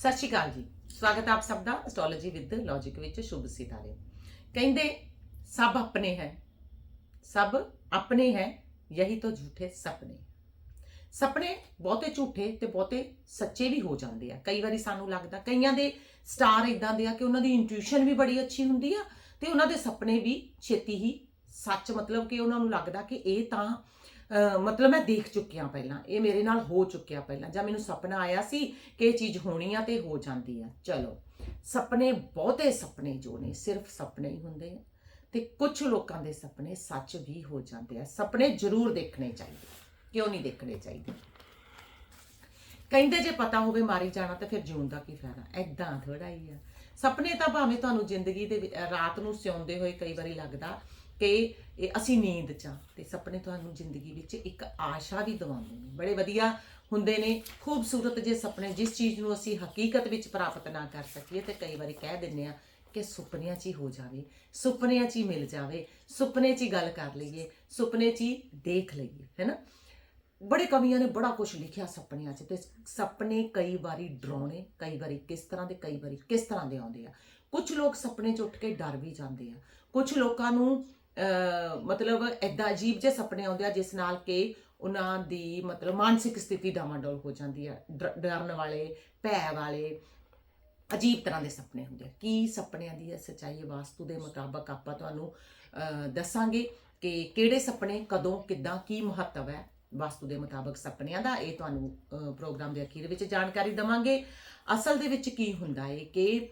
ਸਤਿ ਸ਼੍ਰੀ ਅਕਾਲ ਜੀ। ਸਵਾਗਤ ਆਪ ਸਭ ਦਾ ਐਸਟ੍ਰੋਲੋਜੀ ਵਿਦ ਲੌਜੀਕ ਵਿੱਚ ਸ਼ੁਭ ਸਿਤਾਰੇ। ਕਹਿੰਦੇ, ਸਭ ਆਪਣੇ ਹੈ। ਸਭ ਆਪਣੇ ਹੈ, ਯਹੀ ਤੋਂ ਝੂਠੇ ਸੁਪਨੇ। ਸੁਪਨੇ ਬਹੁਤੇ ਝੂਠੇ ਤੇ ਬਹੁਤੇ ਸੱਚੇ ਵੀ ਹੋ ਜਾਂਦੇ ਆ। ਕਈ ਵਾਰੀ ਸਾਨੂੰ ਲੱਗਦਾ, ਕਈਆਂ ਦੇ ਸਟਾਰ ਇਦਾਂ ਦੇ ਆ ਕਿ ਉਹਨਾਂ ਦੀ ਇੰਟੂਇਸ਼ਨ ਵੀ ਬੜੀ ਅੱਛੀ ਹੁੰਦੀ ਆ ਤੇ ਉਹਨਾਂ ਦੇ ਸੁਪਨੇ ਵੀ ਛੇਤੀ ਹੀ ਸੱਚ ਮਤਲਬ ਕਿ ਉਹਨਾਂ ਨੂੰ ਲੱਗਦਾ ਕਿ ਇਹ ਤਾਂ ਮਤਲਬ ਮੈਂ ਦੇਖ ਚੁੱਕਿਆ ਪਹਿਲਾਂ, ਇਹ ਮੇਰੇ ਨਾਲ ਹੋ ਚੁੱਕਿਆ ਪਹਿਲਾਂ। ਜਾਂ ਮੈਨੂੰ ਸੁਪਨਾ ਆਇਆ ਸੀ ਕਿ ਇਹ ਚੀਜ਼ ਹੋਣੀ ਆ ਤੇ ਹੋ ਜਾਂਦੀ ਆ। ਚਲੋ, ਸੁਪਨੇ ਬਹੁਤੇ ਸੁਪਨੇ ਜੋ ਨੇ, ਸਿਰਫ ਸੁਪਨੇ ਹੀ ਹੁੰਦੇ ਆ। ਤੇ ਕੁਝ ਲੋਕਾਂ ਦੇ ਸੁਪਨੇ ਸੱਚ ਵੀ ਹੋ ਜਾਂਦੇ ਆ। ਸੁਪਨੇ ਜ਼ਰੂਰ ਦੇਖਣੇ ਚਾਹੀਦੇ, ਕਿਉਂ ਨਹੀਂ ਦੇਖਣੇ ਚਾਹੀਦੇ? ਕਹਿੰਦੇ ਜੇ ਪਤਾ ਹੋਵੇ ਮਾਰੀ ਜਾਣਾ ਤਾਂ ਫਿਰ ਜਿਉਣ ਦਾ ਕੀ ਫਾਇਦਾ? ਐਦਾਂ ਥੋੜਾ ਹੀ ਆ। ਸੁਪਨੇ ਤਾਂ ਭਾਵੇਂ ਤੁਹਾਨੂੰ ਜ਼ਿੰਦਗੀ ਦੇ ਰਾਤ ਨੂੰ ਸਿਉਂਦੇ ਹੋਏ ਕਈ ਵਾਰੀ ਲੱਗਦਾ ਕਿ ਇਹ ਅਸੀਂ ਨੀਂਦ ਚ ਆ ਤੇ ਸੁਪਨੇ ਤੁਹਾਨੂੰ ਜ਼ਿੰਦਗੀ ਵਿੱਚ ਇੱਕ ਆਸ਼ਾ ਵੀ ਦਿਵਾਉਂਦੇ ਨੇ। ਬੜੇ ਵਧੀਆ ਹੁੰਦੇ ਨੇ। ਖੂਬਸੂਰਤ ਜੇ ਸੁਪਨੇ ਜਿਸ ਚੀਜ਼ ਨੂੰ ਅਸੀਂ ਹਕੀਕਤ ਵਿੱਚ ਪ੍ਰਾਪਤ ਨਾ ਕਰ ਸਕੀਏ ਤੇ ਕਈ ਵਾਰੀ ਕਹਿ ਦਿੰਨੇ ਆ ਕਿ ਸੁਪਨਿਆਂ 'ਚ ਹੀ ਹੋ ਜਾਵੇ, ਸੁਪਨਿਆਂ 'ਚ ਹੀ ਮਿਲ ਜਾਵੇ, ਸੁਪਨੇ 'ਚ ਹੀ ਗੱਲ ਕਰ ਲਈਏ, ਸੁਪਨੇ 'ਚ ਹੀ ਦੇਖ ਲਈਏ ਹੈਨਾ ਬੜੇ ਕਵੀਆਂ ਨੇ ਬੜਾ ਕੁਝ ਲਿਖਿਆ ਸੁਪਨਿਆਂ 'ਚ ਤੇ ਸੁਪਨੇ ਕਈ ਵਾਰੀ ਡਰਾਉਣੇ, ਕਈ ਵਾਰੀ ਕਿਸ ਤਰ੍ਹਾਂ ਦੇ, ਕਈ ਵਾਰੀ ਕਿਸ ਤਰ੍ਹਾਂ ਦੇ ਆਉਂਦੇ ਆ। ਕੁਝ ਲੋਕ ਸੁਪਨੇ 'ਚ ਉੱਠ ਕੇ ਡਰ ਵੀ ਜਾਂਦੇ ਆ। ਕੁਝ ਲੋਕਾਂ ਨੂੰ ਮਤਲਬ ਐਦਾਂ ਅਜੀਬ ਜਿਹੇ ਸੁਪਨੇ ਆਉਂਦੇ ਆ, ਜਿਸ ਨਾਲ ਕਿ ਉਹਨਾਂ ਦੀ ਮਤਲਬ ਮਾਨਸਿਕ ਸਥਿਤੀ ਡਾਵਾਂਡੋਲ ਹੋ ਜਾਂਦੀ ਆ। ਡਰ- ਡਰਨ ਵਾਲੇ, ਭੈ ਵਾਲੇ, ਅਜੀਬ ਤਰ੍ਹਾਂ ਦੇ ਸੁਪਨੇ ਹੁੰਦੇ ਆ। ਕੀ ਸੁਪਨਿਆਂ ਦੀ ਸਚਾਈ ਵਾਸਤੂ ਦੇ ਮੁਤਾਬਕ ਆਪਾਂ ਤੁਹਾਨੂੰ ਦੱਸਾਂਗੇ ਕਿ ਕਿਹੜੇ ਸੁਪਨੇ, ਕਦੋਂ, ਕਿੱਦਾਂ, ਕੀ ਮਹੱਤਵ ਹੈ। ਵਾਸਤੂ ਦੇ ਮੁਤਾਬਕ ਸੁਪਨਿਆਂ ਦਾ ਇਹ ਤੁਹਾਨੂੰ ਪ੍ਰੋਗਰਾਮ ਦੇ ਅਖੀਰ ਵਿੱਚ ਜਾਣਕਾਰੀ ਦਵਾਂਗੇ। ਅਸਲ ਦੇ ਵਿੱਚ ਕੀ ਹੁੰਦਾ ਹੈ ਕਿ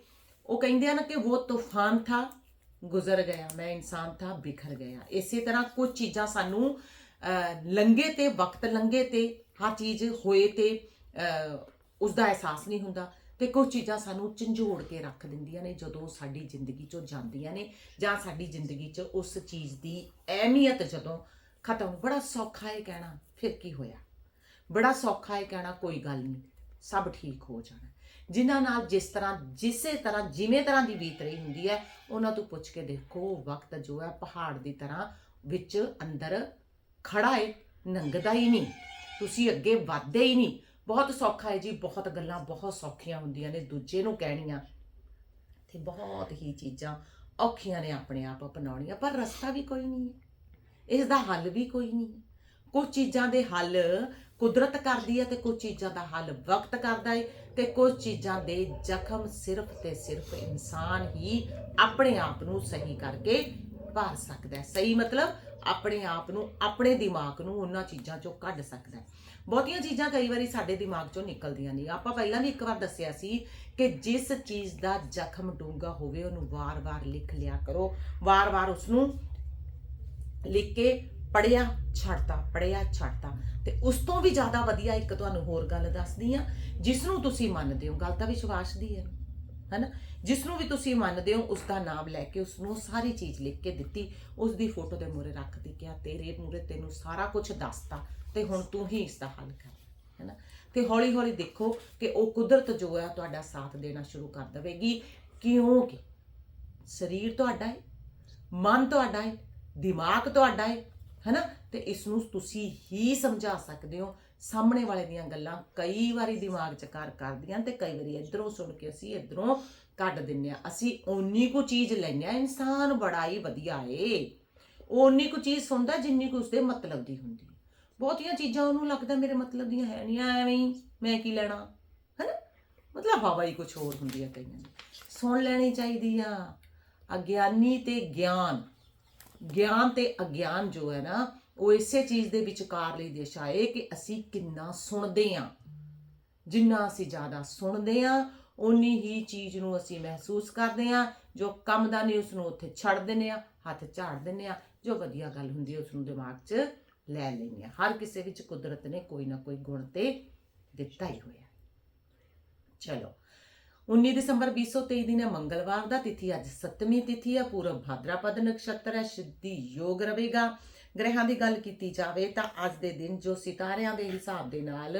ਉਹ ਕਹਿੰਦੇ ਆ ਨਾ ਕਿ ਉਹ ਤੂਫਾਨ ਥਾ ਗੁਜ਼ਰ ਗਿਆ ਮੈਂ ਇਨਸਾਨ ਥਾ ਬਿਖਰ ਗਿਆ। ਇਸੇ ਤਰ੍ਹਾਂ ਕੁਝ ਚੀਜ਼ਾਂ ਸਾਨੂੰ ਅਹ, ਲੰਘੇ ਤੇ ਵਕਤ ਲੰਘੇ ਤੇ ਹਰ ਚੀਜ਼ ਹੋਏ ਤੇ ਉਸ ਦਾ ਅਹਿਸਾਸ ਨਹੀਂ ਹੁੰਦਾ ਤੇ ਕੁਝ ਚੀਜ਼ਾਂ ਸਾਨੂੰ ਝੰਜੋੜ ਕੇ ਰੱਖ ਦਿੰਦੀਆਂ ਨੇ ਜਦੋਂ ਸਾਡੀ ਜ਼ਿੰਦਗੀ ਚੋਂ ਜਾਂਦੀਆਂ ਨੇ ਜਾਂ ਸਾਡੀ ਜ਼ਿੰਦਗੀ 'ਚ ਉਸ ਚੀਜ਼ ਦੀ ਅਹਿਮੀਅਤ ਜਦੋਂ ਖਤਮ ਬੜਾ ਸੌਖਾ ਹੈ ਕਹਿਣਾ ਫਿਰ ਕੀ ਹੋਇਆ? ਬੜਾ ਸੌਖਾ ਹੈ ਕਹਿਣਾ ਕੋਈ ਗੱਲ ਨਹੀਂ। ਸਭ ਠੀਕ ਹੋ ਜਾਣਾ। ਜਿਨ੍ਹਾਂ ਨਾਲ ਜਿਸ ਤਰ੍ਹਾਂ, ਜਿਸੇ ਤਰ੍ਹਾਂ, ਜਿਵੇਂ ਤਰ੍ਹਾਂ ਦੀ ਬੀਤ ਰਹੀ ਹੁੰਦੀ ਹੈ, ਉਹਨਾਂ ਤੋਂ ਪੁੱਛ ਕੇ ਦੇਖੋ, ਵਕਤ ਜੋ ਹੈ ਪਹਾੜ ਦੀ ਤਰ੍ਹਾਂ ਵਿੱਚ ਅੰਦਰ ਖੜਾ ਹੈ ਨੰਗਦਾ ਹੀ ਨਹੀਂ। ਤੁਸੀਂ ਅੱਗੇ ਵਧਦੇ ਹੀ ਨਹੀਂ। ਬਹੁਤ ਸੌਖਾ ਹੈ ਜੀ, ਬਹੁਤ ਗੱਲਾਂ ਬਹੁਤ ਸੌਖੀਆਂ ਹੁੰਦੀਆਂ ਨੇ, ਦੂਜੇ ਨੂੰ ਕਹਿਣੀਆਂ। ਤੇ ਬਹੁਤ ਹੀ ਚੀਜ਼ਾਂ ਔਖੀਆਂ ਨੇ ਆਪਣੇ ਆਪ ਅਪਣਾਉਣੀਆਂ, ਪਰ ਰਸਤਾ ਵੀ ਕੋਈ ਨਹੀਂ ਹੈ। ਇਸ ਦਾ ਹੱਲ ਵੀ ਕੋਈ ਨਹੀਂ ਹੈ। ਕੁਝ ਚੀਜ਼ਾਂ ਦੇ ਹੱਲ ਕੁਦਰਤ ਕਰਦੀ ਹੈ ਤੇ ਕੁਝ ਚੀਜ਼ਾਂ ਦਾ ਹੱਲ ਵਕਤ ਕਰਦਾ ਹੈ ਤੇ ਕੁਝ ਚੀਜ਼ਾਂ ਦੇ ਜ਼ਖਮ ਸਿਰਫ ਤੇ ਸਿਰਫ ਇਨਸਾਨ ਹੀ ਆਪਣੇ ਆਪ ਨੂੰ ਸਹੀ ਕਰਕੇ ਭਰ ਸਕਦਾ ਹੈ। ਸਹੀ ਮਤਲਬ ਆਪਣੇ ਆਪ ਨੂੰ, ਆਪਣੇ ਦਿਮਾਗ ਨੂੰ ਉਹਨਾਂ ਚੀਜ਼ਾਂ ਚੋਂ ਕੱਢ ਸਕਦਾ ਹੈ। ਬਹੁਤੀਆਂ ਚੀਜ਼ਾਂ ਕਈ ਵਾਰੀ ਸਾਡੇ ਦਿਮਾਗ ਚੋਂ ਨਿਕਲਦੀਆਂ ਨਹੀਂ ਆਪਾਂ ਪਹਿਲਾਂ ਵੀ ਇੱਕ ਵਾਰ ਦੱਸਿਆ ਸੀ ਕਿ ਜਿਸ ਚੀਜ਼ ਦਾ ਜ਼ਖਮ ਡੂੰਘਾ ਹੋਵੇ ਉਹਨੂੰ ਵਾਰ-ਵਾਰ ਲਿਖ ਲਿਆ ਕਰੋ। ਵਾਰ-ਵਾਰ ਉਸ ਨੂੰ ਲਿਖ ਕੇ ਪੜਿਆ ਛੱਡਤਾ ਪੜਿਆ ਛੱਡਤਾ। ਤੇ ਉਸ ਤੋਂ ਵੀ ਜ਼ਿਆਦਾ ਵਧੀਆ ਇੱਕ ਤੁਹਾਨੂੰ ਹੋਰ ਗੱਲ ਦੱਸਦੀ ਆ ਜਿਸ ਨੂੰ ਤੁਸੀਂ ਮੰਨਦੇ ਹੋ, ਗੱਲ ਤਾਂ ਵਿਸ਼ਵਾਸ ਦੀ ਹੈ, ਹੈਨਾ? ਜਿਸ ਨੂੰ ਵੀ ਤੁਸੀਂ ਮੰਨਦੇ ਹੋ ਉਸ ਦਾ ਨਾਮ ਲੈ ਕੇ ਉਸ ਨੂੰ ਸਾਰੀ ਚੀਜ਼ ਲਿਖ ਕੇ ਦਿੱਤੀ ਉਸ ਦੀ ਫੋਟੋ ਦੇ ਮੂਹਰੇ ਰੱਖ ਦਿੱਤੀ ਕਿ ਤੇਰੇ ਮੂਹਰੇ ਤੈਨੂੰ ਸਾਰਾ ਕੁਝ ਦੱਸਤਾ ਤੇ ਹੁਣ ਤੂੰ ਹੀ ਇਸ ਦਾ ਹੱਲ ਕਰ, ਹੈਨਾ? ਤੇ ਹੌਲੀ ਹੌਲੀ ਦੇਖੋ ਕਿ ਉਹ ਕੁਦਰਤ ਜੋ ਹੈ ਤੁਹਾਡਾ ਸਾਥ ਦੇਣਾ ਸ਼ੁਰੂ ਕਰ ਦੇਵੇਗੀ। ਕਿਉਂਕਿ ਸਰੀਰ ਤੁਹਾਡਾ ਹੈ ਮਨ ਤੁਹਾਡਾ ਹੈ ਦਿਮਾਗ ਤੁਹਾਡਾ ਹੈ ਹੈਨਾ? ਤੇ ਇਸ ਨੂੰ ਤੁਸੀਂ ਹੀ ਸਮਝਾ ਸਕਦੇ ਹੋ। ਸਾਹਮਣੇ ਵਾਲੇ ਦੀਆਂ ਗੱਲਾਂ ਕਈ ਵਾਰੀ ਦਿਮਾਗ 'ਚ ਕਰ ਕਰਦੀਆਂ ਤੇ ਕਈ ਵਾਰੀ ਇਧਰੋਂ ਸੁਣ ਕੇ ਅਸੀਂ ਇਧਰੋਂ ਕੱਢ ਦਿੰਨੇ ਆ ਅਸੀਂ ਓਨੀ ਕੁ ਚੀਜ਼ ਲੈਨੇ ਆ ਇਨਸਾਨ ਬੜਾ ਹੀ ਵਧੀਆ ਏ। ਉਹ ਓਨੀ ਕੁ ਚੀਜ਼ ਸੁਣਦਾ ਜਿੰਨੀ ਕੁ ਉਸਦੇ ਮਤਲਬ ਦੀ ਹੁੰਦੀ ਬਹੁਤੀਆਂ ਚੀਜ਼ਾਂ ਉਹਨੂੰ ਲੱਗਦਾ ਮੇਰੇ ਮਤਲਬ ਦੀਆਂ ਹੈ ਨਹੀਂ, ਐਵੇਂ ਹੀ ਮੈਂ ਕੀ ਲੈਣਾ? ਹੈਨਾ? ਮਤਲਬ ਹਵਾ ਹੀ ਕੁਝ ਹੋਰ ਹੁੰਦੀ ਹੈ ਕਈਆਂ ਦੀ। ਸੁਣ ਲੈਣੀ ਚਾਹੀਦੀ ਆ। ਅਗਿਆਨੀ ਤੇ ਗਿਆਨ। ਗਿਆਨ ਤੇ ਅਗਿਆਨ ਜੋ ਹੈ ਨਾ, ਉਹ ਇਸੇ ਚੀਜ਼ ਦੇ ਵਿਚਕਾਰ ਲਈ ਦਿਸ਼ਾ ਹੈ ਕਿ ਅਸੀਂ ਕਿੰਨਾ ਸੁਣਦੇ ਹਾਂ। ਜਿੰਨਾ ਅਸੀਂ ਜ਼ਿਆਦਾ ਸੁਣਦੇ ਹਾਂ ਉਨੀ ਹੀ ਚੀਜ਼ ਨੂੰ ਅਸੀਂ ਮਹਿਸੂਸ ਕਰਦੇ ਹਾਂ, ਜੋ ਕੰਮ ਦਾ ਨਹੀਂ ਉਸ ਨੂੰ ਉੱਥੇ ਛੱਡ ਦਿੰਦੇ ਆ ਹੱਥ ਝਾੜ ਦਿੰਦੇ ਆ ਜੋ ਵਧੀਆ ਗੱਲ ਹੁੰਦੀ ਹੈ ਉਸ ਨੂੰ ਦਿਮਾਗ 'ਚ ਲੈ ਲੈਂਦੇ ਆ ਹਰ ਕਿਸੇ ਵਿੱਚ ਕੁਦਰਤ ਨੇ ਕੋਈ ਨਾ ਕੋਈ ਗੁਣ ਤੇ ਦਿੱਤਾ ਹੀ ਹੋਇਆ ਚਲੋ 19 ਦਸੰਬਰ 2023 ਦਿਨ ਹੈ ਮੰਗਲਵਾਰ ਦਾ ਤਿਥੀ, ਅੱਜ ਸੱਤਵੀਂ ਤਿਥੀ ਹੈ ਪੂਰਬ ਭਾਦਰਾਪਦ ਨਕਸ਼ਤਰ ਹੈ, ਸਿੱਧੀ ਯੋਗ ਰਹੇਗਾ। ਗ੍ਰਹਿਾਂ ਦੀ ਗੱਲ ਕੀਤੀ ਜਾਵੇ ਤਾਂ ਅੱਜ ਦੇ ਦਿਨ ਜੋ ਸਿਤਾਰਿਆਂ ਦੇ ਹਿਸਾਬ ਦੇ ਨਾਲ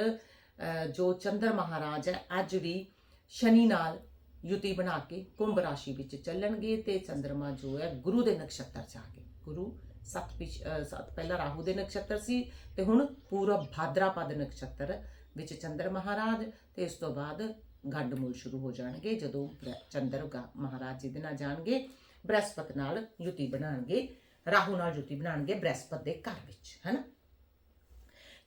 ਜੋ ਚੰਦਰ ਮਹਾਰਾਜ ਹੈ, ਅੱਜ ਵੀ ਸ਼ਨੀ ਨਾਲ ਯੁਤੀ ਬਣਾ ਕੇ ਕੁੰਭ ਰਾਸ਼ੀ ਵਿੱਚ ਚੱਲਣਗੇ ਤੇ ਚੰਦਰਮਾ ਜੋ ਹੈ, ਗੁਰੂ ਦੇ ਨਕਸ਼ਤਰ ਚ ਆ ਗਏ ਗੁਰੂ ਸੱਤ ਪਿਛ ਸੱਤ ਪਹਿਲਾਂ ਰਾਹੂ ਦੇ ਨਕਸ਼ਤਰ ਸੀ ਤੇ ਹੁਣ ਪੂਰਬ ਭਾਦਰਾਪਦ ਨਕਸ਼ਤਰ ਵਿੱਚ ਚੰਦਰ ਮਹਾਰਾਜ ਤੇ ਇਸ ਤੋਂ ਬਾਅਦ ਗੰਡ ਮੂਲ ਸ਼ੁਰੂ ਹੋ ਜਾਣਗੇ ਜਦੋਂ ਬ੍ਰਹ- ਚੰਦਰ ਮਹਾਰਾਜ ਜੀ ਦੇ ਨਾਲ ਜਾਣਗੇ, ਬ੍ਰਹਸਪਤ ਨਾਲ ਜੁਤੀ ਬਣਾਉਣਗੇ ਰਾਹੂ ਨਾਲ ਜੁਤੀ ਬਣਾਉਣਗੇ ਬ੍ਰਹਸਪਤ ਦੇ ਘਰ ਵਿੱਚ, ਹੈਨਾ?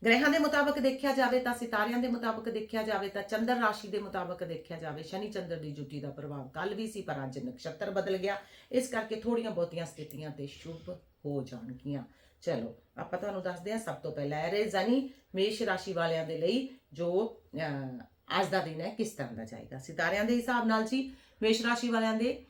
ਗ੍ਰਹਿਾਂ ਦੇ ਮੁਤਾਬਕ ਦੇਖਿਆ ਜਾਵੇ ਤਾਂ, ਸਿਤਾਰਿਆਂ ਦੇ ਮੁਤਾਬਕ ਦੇਖਿਆ ਜਾਵੇ ਤਾਂ, ਚੰਦਰ ਰਾਸ਼ੀ ਦੇ ਮੁਤਾਬਕ ਦੇਖਿਆ ਜਾਵੇ, ਸ਼ਨੀ ਚੰਦਰ ਦੀ ਜੁਤੀ ਦਾ ਪ੍ਰਭਾਵ ਕੱਲ ਵੀ ਸੀ, ਪਰ ਅੱਜ ਨਕਸ਼ਤਰ ਬਦਲ ਗਿਆ। ਇਸ ਕਰਕੇ ਥੋੜੀਆਂ ਬਹੁਤੀਆਂ ਸਥਿਤੀਆਂ ਤੇ ਸ਼ੁਭ ਹੋ ਜਾਣਗੀਆਂ। ਚਲੋ, ਆਪਾਂ ਤੁਹਾਨੂੰ ਦੱਸਦੇ ਹਾਂ, ਸਭ ਤੋਂ ਪਹਿਲਾਂ ਐਰੇਜ਼ ਯਾਨੀ ਮੇਸ਼ ਰਾਸ਼ੀ ਵਾਲਿਆਂ ਦੇ ਲਈ ਜੋ ਅੱਜ ਦਾ ਦਿਨ ਹੈ, ਕਿਸ ਤਰ੍ਹਾਂ ਦਾ ਜਾਏਗਾ? ਸਿਤਾਰਿਆਂ ਦੇ ਹਿਸਾਬ ਨਾਲ ਜੀ, ਮੇਸ਼ ਰਾਸ਼ੀ ਵਾਲਿਆਂ ਦੇ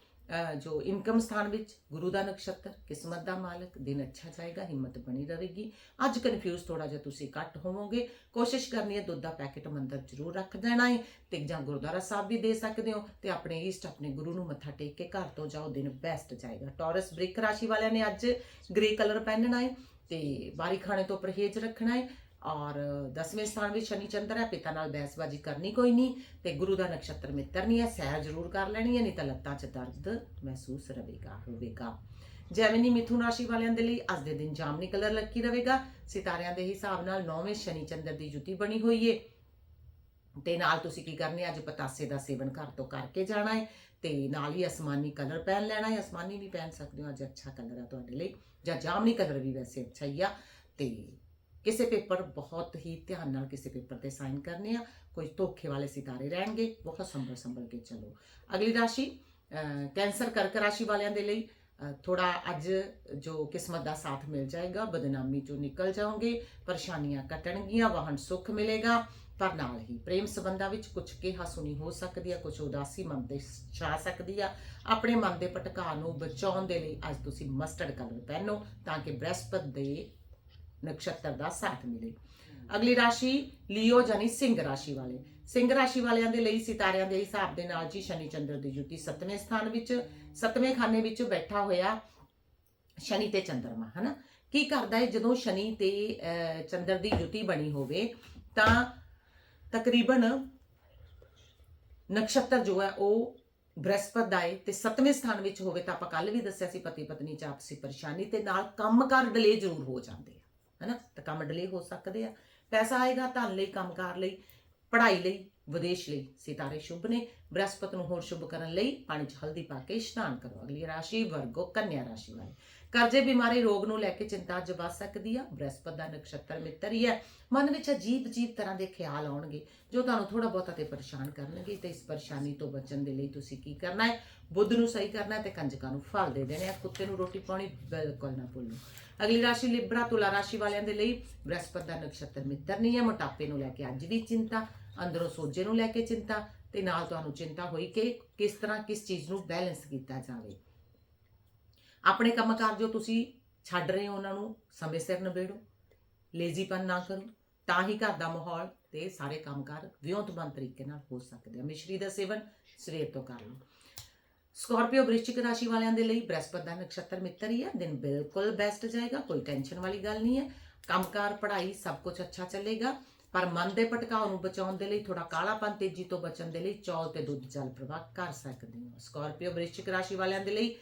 ਜੋ ਇਨਕਮ ਸਥਾਨ ਵਿੱਚ ਗੁਰੂ ਦਾ ਨਕਸ਼ਤਰ, ਕਿਸਮਤ ਦਾ ਮਾਲਕ, ਦਿਨ ਅੱਛਾ ਜਾਏਗਾ, ਹਿੰਮਤ ਬਣੀ ਰਹੇਗੀ। ਅੱਜ ਕਨਫਿਊਜ਼ ਥੋੜਾ ਜਿਹਾ ਤੁਸੀਂ ਘੱਟ ਹੋਵੋਗੇ। ਕੋਸ਼ਿਸ਼ ਕਰਨੀ ਹੈ, ਦੁੱਧ ਦਾ ਪੈਕੇਟ ਮੰਦਰ ਜ਼ਰੂਰ ਰੱਖ ਦੇਣਾ ਹੈ ਤੇ ਜਾਂ ਗੁਰਦੁਆਰਾ ਸਾਹਿਬ ਵੀ ਦੇ ਸਕਦੇ ਹੋ ਤੇ ਆਪਣੇ ਈਸਟ ਆਪਣੇ ਗੁਰੂ ਨੂੰ ਮੱਥਾ ਟੇਕ ਕੇ ਘਰ ਤੋਂ ਜਾਓ, ਦਿਨ ਬੈਸਟ ਜਾਏਗਾ। ਟੌਰਸ ਬ੍ਰਿਕ ਰਾਸ਼ੀ ਵਾਲਿਆਂ ਨੇ ਅੱਜ ਗ੍ਰੇ ਕਲਰ ਪਹਿਨਣਾ ਹੈ ਤੇ ਬਾਰੀ ਖਾਣੇ ਤੋਂ ਪਰਹੇਜ਼ ਰੱਖਣਾ ਹੈ। ਔਰ ਦਸਵੇਂ ਸਥਾਨ ਵਿੱਚ ਸ਼ਨੀ ਚੰਦਰ ਹੈ, ਪਿਤਾ ਨਾਲ ਬਹਿਸਬਾਜ਼ੀ ਕਰਨੀ ਕੋਈ ਨਹੀਂ ਤੇ ਗੁਰੂ ਦਾ ਨਕਸ਼ਤਰ ਮਿੱਤਰ ਨਹੀਂ ਹੈ ਸੈਰ ਜ਼ਰੂਰ ਕਰ ਲੈਣੀ ਹੈ, ਨਹੀਂ ਤਾਂ ਲੱਤਾਂ 'ਚ ਦਰਦ ਮਹਿਸੂਸ ਰਹੇਗਾ, ਹੋਵੇਗਾ। ਜੈਮਨੀ ਮਿਥੁਨ ਰਾਸ਼ੀ ਵਾਲਿਆਂ ਦੇ ਲਈ ਅੱਜ ਦੇ ਦਿਨ ਜਾਮਨੀ ਕਲਰ ਲੱਕੀ ਰਹੇਗਾ। ਸਿਤਾਰਿਆਂ ਦੇ ਹਿਸਾਬ ਨਾਲ ਨੌਵੇਂ ਸ਼ਨੀ ਚੰਦਰ ਦੀ ਜੁਤੀ ਬਣੀ ਹੋਈ ਏ। ਤੇ ਨਾਲ ਤੁਸੀਂ ਕੀ ਕਰਨੇ, ਅੱਜ ਪਤਾਸੇ ਦਾ ਸੇਵਨ ਘਰ ਤੋਂ ਕਰਕੇ ਜਾਣਾ ਹੈ ਤੇ ਨਾਲ ਹੀ ਅਸਮਾਨੀ ਕਲਰ ਪਹਿਨ ਲੈਣਾ ਹੈ ਅਸਮਾਨੀ ਵੀ ਪਹਿਨ ਸਕਦੇ ਹੋ, ਅੱਜ ਅੱਛਾ ਕਲਰ ਹੈ ਤੁਹਾਡੇ ਲਈ। ਜਾਂ ਜਾਮਨੀ ਕਲਰ ਵੀ ਵੈਸੇ ਅੱਛਾ ਹੀ ਆ। ਤੇ ਕਿਸੇ ਪੇਪਰ ਬਹੁਤ ਹੀ ਧਿਆਨ ਨਾਲ ਕਿਸੇ ਪੇਪਰ ਤੇ ਸਾਈਨ ਕਰਨੇ ਆ, ਕੋਈ ਧੋਖੇ ਵਾਲੇ ਸਿਤਾਰੇ ਰਹਿਣਗੇ ਬਹੁਤ ਸੰਭਲ ਸੰਭਲ ਕੇ ਚੱਲੋ। ਅਗਲੀ ਰਾਸ਼ੀ ਕੈਂਸਰ ਕਰਕ ਰਾਸ਼ੀ ਵਾਲਿਆਂ ਦੇ ਲਈ ਥੋੜਾ ਅੱਜ ਜੋ ਕਿਸਮਤ ਦਾ ਸਾਥ ਮਿਲ ਜਾਏਗਾ, ਬਦਨਾਮੀ ਚੋਂ ਨਿਕਲ ਜਾਓਗੇ, ਪਰੇਸ਼ਾਨੀਆਂ ਕੱਟਣਗੀਆਂ, ਵਾਹਨ ਸੁੱਖ ਮਿਲੇਗਾ, ਪਰ ਨਾਲ ਹੀ ਪ੍ਰੇਮ ਸੰਬੰਧਾਂ ਵਿੱਚ ਕੁਝ ਕਿਹਾ ਸੁਣੀ ਹੋ ਸਕਦੀ ਆ ਕੁਝ ਉਦਾਸੀ ਮਨ ਤੇ ਛਾ ਸਕਦੀ ਆ। ਆਪਣੇ ਮਨ ਦੇ ਭਟਕਾ ਨੂੰ ਬਚਾਉਣ ਦੇ ਲਈ ਅੱਜ ਤੁਸੀਂ ਮਸਟਰਡ ਕਲਰ ਪਹਿਨੋ ਤਾਂ ਕਿ ਬ੍ਰਹਿਸਪਤ ਦੇ ਨਕਸ਼ਤਰ ਦਾ ਸਾਥ ਮਿਲੇ। ਅਗਲੀ ਰਾਸ਼ੀ ਲਿਓ ਜਾਨੀ ਸਿੰਘ ਰਾਸ਼ੀ ਵਾਲੇ। ਸਿੰਘ ਰਾਸ਼ੀ ਵਾਲਿਆਂ ਦੇ ਲਈ ਸਿਤਾਰਿਆਂ ਦੇ ਹਿਸਾਬ ਦੇ ਨਾਲ ਜੀ ਸ਼ਨੀ ਚੰਦਰ ਦੀ ਜੁਤੀ 7ਵੇਂ ਸਥਾਨ ਵਿੱਚ 7ਵੇਂ ਖਾਨੇ ਵਿੱਚ ਬੈਠਾ ਹੋਇਆ ਸ਼ਨੀ ਤੇ ਚੰਦਰਮਾ ਹਨਾ? ਕੀ ਕਰਦਾ ਹੈ ਜਦੋਂ ਸ਼ਨੀ ਤੇ ਅਹ, ਚੰਦਰ ਦੀ ਜੁਤੀ ਬਣੀ ਹੋਵੇ ਤਾਂ ਤਕਰੀਬਨ ਨਕਸ਼ਤਰ ਜੋ ਹੈ ਉਹ ਬ੍ਰਹਸਪਤ ਦਾ ਹੈ ਤੇ 7ਵੇਂ ਸਥਾਨ ਵਿੱਚ ਹੋਵੇ ਤਾਂ ਆਪਾਂ ਕੱਲ ਵੀ ਦੱਸਿਆ ਸੀ ਪਤੀ ਪਤਨੀ ਚ ਆਪਸੀ ਪਰੇਸ਼ਾਨੀ ਤੇ ਨਾਲ ਕੰਮਕਾਰ ਡਿਲੇ ਜ਼ਰੂਰ ਹੋ ਜਾਂਦੇ ਹਨਾ, ਤਾਂ ਕੰਮ ਡਿਲੇ ਹੋ ਸਕਦੇ ਆ। ਪੈਸਾ ਆਏਗਾ ਧਨ ਲਈ, ਕੰਮਕਾਰ ਲਈ, ਪੜ੍ਹਾਈ ਲਈ, ਵਿਦੇਸ਼ ਲਈ। ਸਿਤਾਰੇ ਸ਼ੁਭ ਨੇ, ਬ੍ਰਹਸਪਤ ਨੂੰ ਹੋਰ ਸ਼ੁਭ ਕਰਨ ਲਈ ਪਾਣੀ 'ਚ ਹਲਦੀ ਪਾ ਕੇ ਇਸ਼ਨਾਨ ਕਰੋ। ਅਗਲੀ ਰਾਸ਼ੀ ਵਰਗੋ ਕੰਨਿਆ ਰਾਸ਼ੀ ਵਾਲੇ। ਕਰਜ਼ੇ ਬਿਮਾਰੀ ਰੋਗ ਨੂੰ ਲੈ ਕੇ ਚਿੰਤਾ ਅੱਜ ਵੱਧ ਸਕਦੀ ਆ। ਬ੍ਰਹਸਪਤ ਦਾ ਨਕਸ਼ਤਰ ਮਿੱਤਰ ਹੀ ਹੈ ਮਨ ਵਿੱਚ ਅਜੀਬ ਅਜੀਬ ਤਰ੍ਹਾਂ ਦੇ ਖਿਆਲ ਆਉਣਗੇ, ਜੋ ਤੁਹਾਨੂੰ ਥੋੜਾ ਬਹੁਤਾ ਤੇ ਪਰੇਸ਼ਾਨ ਕਰਨਗੇ ਤੇ ਇਸ ਪਰੇਸ਼ਾਨੀ ਤੋਂ ਬਚਣ ਦੇ ਲਈ ਤੁਸੀਂ ਕੀ ਕਰਨਾ ਹੈ? ਬੁੱਧ ਨੂੰ ਸਹੀ ਕਰਨਾ ਹੈ ਤੇ ਕੰਜਕਾਂ ਨੂੰ ਫਲ ਦੇ ਦੇਣੇ ਆ। ਕੁੱਤੇ ਨੂੰ ਰੋਟੀ ਪਾਉਣੀ, ਬਿਲਕੁਲ ਨਾ ਭੁੱਲੋ। ਅਗਲੀ ਰਾਸ਼ੀ ਲਿਬਰਾ, ਤੁਲਾ ਰਾਸ਼ੀ ਵਾਲਿਆਂ ਦੇ ਲਈ ਬ੍ਰਹਸਪਤ ਦਾ ਨਕਸ਼ਤਰ ਮਿੱਤਰ ਨਹੀਂ ਹੈ। ਮੋਟਾਪੇ ਨੂੰ ਲੈ ਕੇ ਅੱਜ ਵੀ ਚਿੰਤਾ, ਅੰਦਰੋਂ ਸੋਜੇ ਨੂੰ ਲੈ ਕੇ ਚਿੰਤਾ ਤੇ ਨਾਲ ਤੁਹਾਨੂੰ ਚਿੰਤਾ ਹੋਈ ਕਿ ਕਿਸ ਤਰ੍ਹਾਂ ਕਿਸ ਚੀਜ਼ ਨੂੰ ਬੈਲੈਂਸ ਕੀਤਾ ਜਾਵੇ। ਆਪਣੇ ਕੰਮਕਾਰ ਜੋ ਤੁਸੀਂ ਛੱਡ ਰਹੇ ਹੋ, ਉਹਨਾਂ ਨੂੰ ਸਮੇਂ ਸਿਰ ਨਿਬੇੜੋ, ਲੇਜ਼ੀਪਨ ਨਾ ਕਰੋ, ਤਾਂ ਹੀ ਘਰ ਦਾ ਮਾਹੌਲ ਤੇ ਸਾਰੇ ਕੰਮਕਾਰ ਵਿਉਂਤਬੰਦ ਤਰੀਕੇ ਨਾਲ ਹੋ ਸਕਦੇ ਆ। ਮਿਸ਼ਰੀ ਦਾ ਸੇਵਨ ਸਵੇਰ ਤੋਂ ਕਰ ਲਓ। ਸਕੋਰਪੀਓ ਵ੍ਰਿਸ਼ਚਿਕ ਰਾਸ਼ੀ ਵਾਲਿਆਂ ਦੇ ਲਈ ਬ੍ਰਹਸਪਤ ਦਾ ਨਕਸ਼ਤਰ ਮਿੱਤਰ ਹੀ ਹੈ ਦਿਨ ਬਿਲਕੁਲ ਬੈਸਟ ਜਾਏਗਾ, ਕੋਈ ਟੈਨਸ਼ਨ ਵਾਲੀ ਗੱਲ ਨਹੀਂ ਹੈ। ਕੰਮਕਾਰ ਪੜ੍ਹਾਈ ਸਭ ਕੁਝ ਅੱਛਾ ਚੱਲੇਗਾ। ਪਰ ਮਨ ਦੇ ਭਟਕਾਓ ਨੂੰ ਬਚਾਉਣ ਦੇ ਲਈ ਥੋੜਾ ਕਾਲਾਪਨ ਤੇਜ਼ੀ ਤੋਂ ਬਚਣ ਦੇ ਲਈ ਚੌਲ ਤੇ ਦੁੱਧ ਜਲ ਪ੍ਰਵਾਹ ਕਰ ਸਕਦੇ ਹੋ। ਸਕਾਰਪੀਓ ਵ੍ਰਿਸ਼ਚਿਕ ਰਾਸ਼ੀ ਵਾਲਿਆਂ ਦੇ ਲਈ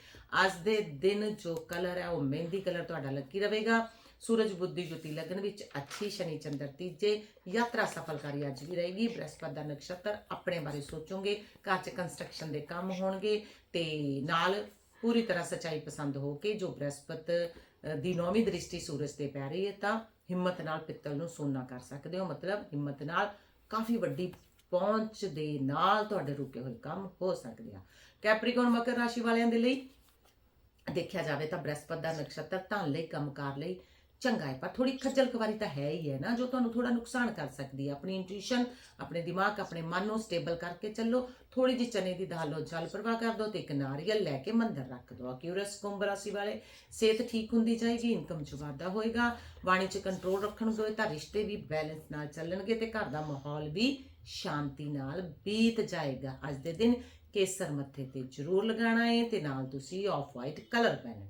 ਅੱਜ ਦੇ ਦਿਨ ਜੋ ਕਲਰ ਹੈ, ਉਹ ਮਹਿੰਦੀ ਕਲਰ ਤੁਹਾਡਾ ਲੱਕੀ ਰਹੇਗਾ। ਸੂਰਜ, ਬੁੱਧੀ, ਜੁਤੀ ਲਗਨ ਵਿੱਚ ਅੱਛੀ ਸ਼ਨੀ, ਚੰਦਰ ਤੀਜੇ ਯਾਤਰਾ ਸਫਲਕਾਰੀ ਅੱਜ ਵੀ ਰਹੇਗੀ। ਬ੍ਰਹਸਪਤ ਦਾ ਨਕਸ਼ਤਰ ਆਪਣੇ ਬਾਰੇ ਸੋਚੋਗੇ, ਘਰ 'ਚ ਕੰਸਟਰਕਸ਼ਨ ਦੇ ਕੰਮ ਹੋਣਗੇ ਤੇ ਨਾਲ ਪੂਰੀ ਤਰ੍ਹਾਂ ਸਚਾਈ ਪਸੰਦ ਹੋ ਕੇ ਜੋ ਬ੍ਰਹਸਪਤ ਦੀ ਨੌਵੀਂ ਦ੍ਰਿਸ਼ਟੀ ਸੂਰਜ ਤੇ ਪੈ ਰਹੀ ਹੈ, ਤਾਂ ਹਿੰਮਤ ਨਾਲ ਪਿੱਤਲ ਨੂੰ ਸੋਨਾ ਕਰ ਸਕਦੇ ਹੋ। ਮਤਲਬ ਹਿੰਮਤ ਨਾਲ ਕਾਫੀ ਵੱਡੀ ਪਹੁੰਚ ਦੇ ਨਾਲ ਤੁਹਾਡੇ ਰੁਕੇ ਹੋਏ ਕੰਮ ਹੋ ਸਕਦੇ ਆ। ਕੈਪਰੀਕੋਨ ਮਕਰ ਰਾਸ਼ੀ ਵਾਲਿਆਂ ਦੇ ਲਈ ਦੇਖਿਆ ਜਾਵੇ ਤਾਂ ਬ੍ਰਹਸਪਤ ਦਾ ਨਕਸ਼ਤਰ ਧਨ ਲਈ, ਕੰਮਕਾਰ ਲਈ ਚੰਗਾ ਹੈ, ਪਰ ਥੋੜੀ ਖੱਜਲ ਖਵਾਰੀ ਤਾਂ ਹੈ ਹੀ ਹੈ ਨਾ, ਜੋ ਤੁਹਾਨੂੰ ਥੋੜਾ ਨੁਕਸਾਨ ਕਰ ਸਕਦੀ ਹੈ। ਆਪਣੀ ਇੰਟੂਇਸ਼ਨ ਆਪਣੇ ਦਿਮਾਗ, ਆਪਣੇ ਮਨ ਨੂੰ ਸਟੇਬਲ ਕਰਕੇ ਚੱਲੋ ਥੋੜੀ ਜਿਹੀ ਚਨੇ ਦੀ ਦਾਲ ਲੋ ਜਲ ਪ੍ਰਵਾਹ ਕਰ ਦਿਓ ਤੇ ਇੱਕ ਨਾਰੀਅਲ ਲੈ ਕੇ ਮੰਦਰ ਰੱਖ ਦਿਓ। ਅਕਿਊਰਸ ਕੁੰਭ ਰਾਸ਼ੀ ਵਾਲੇ, ਸਿਹਤ ਠੀਕ ਹੁੰਦੀ ਜਾਏਗੀ ਇਨਕਮ ਚ ਵਾਧਾ ਹੋਏਗਾ, ਬਾਣੀ ਚ ਕੰਟਰੋਲ ਰੱਖਣਗੇ ਤਾਂ ਰਿਸ਼ਤੇ ਵੀ ਬੈਲੈਂਸ ਨਾਲ ਚੱਲਣਗੇ ਤੇ ਘਰ ਦਾ ਮਾਹੌਲ ਵੀ ਸ਼ਾਂਤੀ ਨਾਲ ਬੀਤ ਜਾਏਗਾ। ਅੱਜ ਦੇ ਦਿਨ ਕੇਸਰ ਮੱਥੇ ਤੇ ਜ਼ਰੂਰ ਲਗਾਉਣਾ ਹੈ ਤੇ ਨਾਲ ਤੁਸੀਂ ਆਫ ਵਾਈਟ ਕਲਰ ਪਹਿਨਣਾ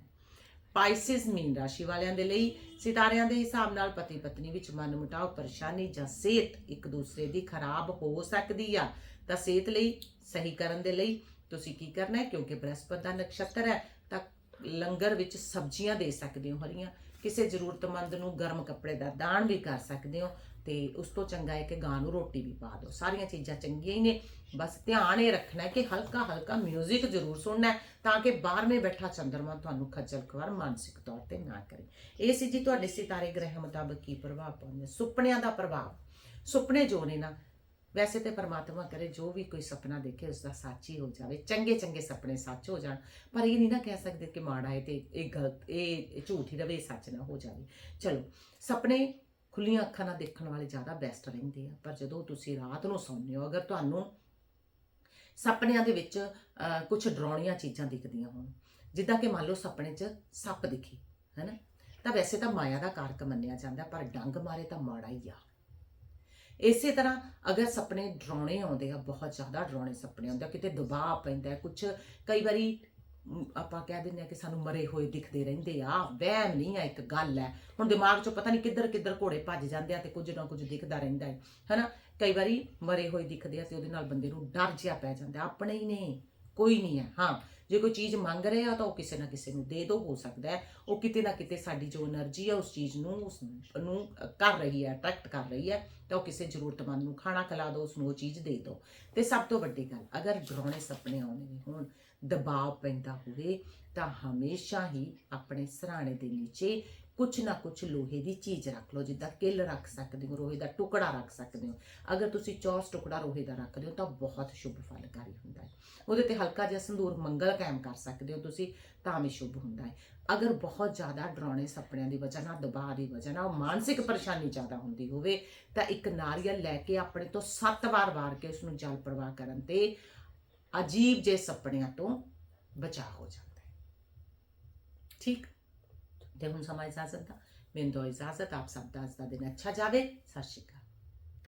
ਪਾਈਸਿਸ ਮੀਨ ਰਾਸ਼ੀ ਵਾਲਿਆਂ ਦੇ ਲਈ ਸਿਤਾਰਿਆਂ ਦੇ ਹਿਸਾਬ ਨਾਲ ਪਤੀ ਪਤਨੀ ਵਿੱਚ ਮਨਮੁਟਾਵ ਪਰੇਸ਼ਾਨੀ ਜਾਂ ਸਿਹਤ ਇੱਕ ਦੂਸਰੇ ਦੀ ਖਰਾਬ ਹੋ ਸਕਦੀ ਆ। ਤਾਂ ਸਿਹਤ ਲਈ ਸਹੀ ਕਰਨ ਦੇ ਲਈ ਤੁਸੀਂ ਕੀ ਕਰਨਾ ਹੈ? ਕਿਉਂਕਿ ਬ੍ਰਹਸਪਤ ਦਾ ਨਕਸ਼ਤਰ ਹੈ, ਤਾਂ ਲੰਗਰ ਵਿੱਚ ਸਬਜ਼ੀਆਂ ਦੇ ਸਕਦੇ ਹੋ ਹਰੀਆਂ। ਕਿਸੇ ਜ਼ਰੂਰਤਮੰਦ ਨੂੰ ਗਰਮ ਕੱਪੜੇ ਦਾ ਦਾਨ ਵੀ ਕਰ ਸਕਦੇ ਹੋ। ਤੇ ਉਸ ਤੋਂ ਚੰਗਾ ਹੈ ਕਿ ਗਾਂ ਨੂੰ ਰੋਟੀ ਵੀ ਪਾ ਦਿਓ। ਸਾਰੀਆਂ ਚੀਜ਼ਾਂ ਚੰਗੀਆਂ ਹੀ ਨੇ। ਬਸ ਧਿਆਨ ਇਹ ਰੱਖਣਾ ਹੈ ਕਿ ਹਲਕਾ ਹਲਕਾ 뮤직 ਜ਼ਰੂਰ ਸੁਣਨਾ ਤਾਂ ਕਿ ਬਾਹਰਵੇਂ ਬੈਠਾ ਚੰਦਰਮਾ ਤੁਹਾਨੂੰ ਖੱਜਲ ਖਵਾਰ ਮਾਨਸਿਕ ਤੌਰ ਤੇ ਨਾ ਕਰੇ। ਇਹ ਸੀ ਜੀ ਤੁਹਾਡੇ ਸਿਤਾਰੇ ਗ੍ਰਹਿ ਮੁਤਾਬਕ ਕੀ ਪ੍ਰਭਾਵ ਪਾਉਂਦੇ ਸੁਪਨਿਆਂ ਦਾ ਪ੍ਰਭਾਵ। ਸੁਪਨੇ ਜੋ ਨੇ ਨਾ, ਵੈਸੇ ਤੇ ਪਰਮਾਤਮਾ ਕਰੇ, ਜੋ ਵੀ ਕੋਈ ਸੁਪਨਾ ਦੇਖੇ ਉਸ ਦਾ ਸੱਚ ਹੀ ਹੋ ਜਾਵੇ। ਚੰਗੇ ਚੰਗੇ ਸੁਪਨੇ ਸੱਚ ਹੋ ਜਾਣ। ਪਰ ਇਹ ਨਹੀਂ ਨਾ ਕਹਿ ਸਕਦੇ ਕਿ ਮਾੜਾ ਹੈ ਤੇ ਇਹ ਗਲਤ, ਇਹ ਝੂਠ ਹੀ ਰਵੇ, ਇਹ ਸੱਚ ਨਾ ਹੋ ਜਾਵੇ। ਚਲੋ, ਸੁਪਨੇ ਖੁੱਲੀਆਂ ਅੱਖਾਂ ਨਾਲ ਦੇਖਣ ਵਾਲੇ ਜ਼ਿਆਦਾ ਬੈਸਟ ਰਹਿੰਦੇ ਆ। ਪਰ ਜਦੋਂ ਤੁਸੀਂ ਰਾਤ ਨੂੰ ਸੌਂਦੇ ਹੋ, ਅਗਰ ਤੁਹਾਨੂੰ ਸੁਪਨਿਆਂ ਦੇ ਵਿੱਚ ਕੁਝ ਡਰਾਉਣੀਆਂ ਚੀਜ਼ਾਂ ਦਿਖਦੀਆਂ ਹੋਣ, ਜਿੱਦਾਂ ਕਿ ਮੰਨ ਲਓ ਸੁਪਨੇ 'ਚ ਸੱਪ ਦਿਖੇ, ਹੈਨਾ? ਤਾਂ ਵੈਸੇ ਤਾਂ ਮਾਇਆ ਦਾ ਕਾਰਕ ਮੰਨਿਆ ਜਾਂਦਾ, ਪਰ ਡੰਗ ਮਾਰੇ ਤਾਂ ਮਾੜਾ ਹੀ ਆ। ਇਸੇ ਤਰ੍ਹਾਂ ਅਗਰ ਸੁਪਨੇ ਡਰਾਉਣੇ ਆਉਂਦੇ ਆ, ਬਹੁਤ ਜ਼ਿਆਦਾ ਡਰਾਉਣੇ ਸੁਪਨੇ ਆਉਂਦੇ ਆ, ਕਿਤੇ ਦਬਾਅ ਪੈਂਦਾ ਕੁਝ ਕਈ ਵਾਰੀ ਆਪਾਂ ਕਹਿ ਦਿੰਦੇ ਆ ਕਿ ਸਾਨੂੰ ਮਰੇ ਹੋਏ ਦਿਖਦੇ ਰਹਿੰਦੇ ਆ, ਵਹਿਮ ਨਹੀਂ ਆ ਇੱਕ ਗੱਲ ਹੈ। ਹੁਣ ਦਿਮਾਗ 'ਚੋਂ ਪਤਾ ਨਹੀਂ ਕਿੱਧਰ ਕਿੱਧਰ ਘੋੜੇ ਭੱਜ ਜਾਂਦੇ ਆ ਤੇ ਕੁਝ ਨਾ ਕੁਝ ਦਿਖਦਾ ਰਹਿੰਦਾ ਹੈ। ਹਨਾ? ਕਈ ਵਾਰੀ ਮਰੇ ਹੋਏ ਦਿਖਦੇ ਆ ਤੇ ਉਹਦੇ ਨਾਲ ਬੰਦੇ ਨੂੰ ਡਰ ਜਿਹਾ ਪੈ ਜਾਂਦਾ, ਆਪਣੇ ਹੀ ਨੇ। ਕੋਈ ਨਹੀਂ ਹੈ, ਹਾਂ। ਜੇ ਕੋਈ ਚੀਜ਼ ਮੰਗ ਰਹੇ ਆ ਤਾਂ ਉਹ ਕਿਸੇ ਨਾ ਕਿਸੇ ਨੂੰ ਦੇ ਦਿਓ ਹੋ ਸਕਦਾ ਹੈ। ਉਹ ਕਿਤੇ ਨਾ ਕਿਤੇ ਸਾਡੀ ਜੋ એનર્ਜੀ ਹੈ, ਉਸ ਚੀਜ਼ ਨੂੰ, ਉਸ ਨੂੰ ਕਰ ਰਹੀ ਹੈ ਅਟਰੈਕਟ ਕਰ ਰਹੀ ਹੈ, ਤਾਂ ਉਹ ਕਿਸੇ ਜ਼ਰੂਰਤਮੰਦ ਨੂੰ ਖਾਣਾ ਖਿਲਾ ਦਿਓ ਉਸ ਨੂੰ ਉਹ ਚੀਜ਼ ਦੇ ਦਿਓ ਤੇ ਸਭ ਤੋਂ ਵੱਡੀ ਗੱਲ, ਅਗਰ ਡਰਾਉਣੇ ਸੁਪਨੇ ਆਉਣੇ ਨੇ, ਹੋਣ ਦਬਾਅ ਪੈਂਦਾ ਹੋਵੇ, ਤਾਂ ਹਮੇਸ਼ਾ ਹੀ ਆਪਣੇ ਸਰਾਣੇ ਦੇ ਨੀਚੇ ਕੁਝ ਨਾ ਕੁਝ ਲੋਹੇ ਦੀ ਚੀਜ਼ ਰੱਖ ਲਓ, ਜਿੱਦਾਂ ਕਿੱਲ ਰੱਖ ਸਕਦੇ ਹੋ ਲੋਹੇ ਦਾ ਟੁਕੜਾ ਰੱਖ ਸਕਦੇ ਹੋ। ਅਗਰ ਤੁਸੀਂ ਚੌਸ ਟੁਕੜਾ ਲੋਹੇ ਦਾ ਰੱਖਦੇ ਹੋ ਤਾਂ ਬਹੁਤ ਸ਼ੁਭ ਫਲਕਾਰੀ ਹੁੰਦਾ ਹੈ। ਉਹਦੇ ਤੇ ਹਲਕਾ ਜਿਹਾ ਸੰਦੂਰ ਮੰਗਲ ਕਾਇਮ ਕਰ ਸਕਦੇ ਹੋ ਤੁਸੀਂ, ਤਾਂ ਵੀ ਸ਼ੁਭ ਹੁੰਦਾ ਹੈ। ਅਗਰ ਬਹੁਤ ਜ਼ਿਆਦਾ ਡਰਾਉਣੇ ਸੁਪਨਿਆਂ ਦੀ ਵਜ੍ਹਾ ਨਾਲ, ਦਬਾਅ ਦੀ ਵਜ੍ਹਾ ਨਾਲ, ਮਾਨਸਿਕ ਪਰੇਸ਼ਾਨੀ ਜ਼ਿਆਦਾ ਹੁੰਦੀ ਹੋਵੇ, ਤਾਂ ਇੱਕ ਨਾਰੀਅਲ ਲੈ ਕੇ ਆਪਣੇ ਤੋਂ 7 ਵਾਰ ਵਾਰ ਕੇ ਉਸ ਨੂੰ ਜਲ ਪ੍ਰਵਾਹ ਕਰਨ ਤੇ ਅਜੀਬ ਜੇ ਸੁਪਨਿਆਂ ਤੋਂ ਬਚਾਅ ਹੋ ਜਾਂਦਾ ਹੈ। ਠੀਕ? ਤੇ ਹੁਣ ਸਮਾਂ ਇਜਾਜ਼ਤ ਦਾ ਮੈਨੂੰ ਦੋ ਇਜਾਜ਼ਤ ਆਪ ਸਭ ਦਾ ਅੱਜ ਦਾ ਦਿਨ ਅੱਛਾ ਜਾਵੇ ਸਤਿ ਸ਼੍ਰੀ ਅਕਾਲ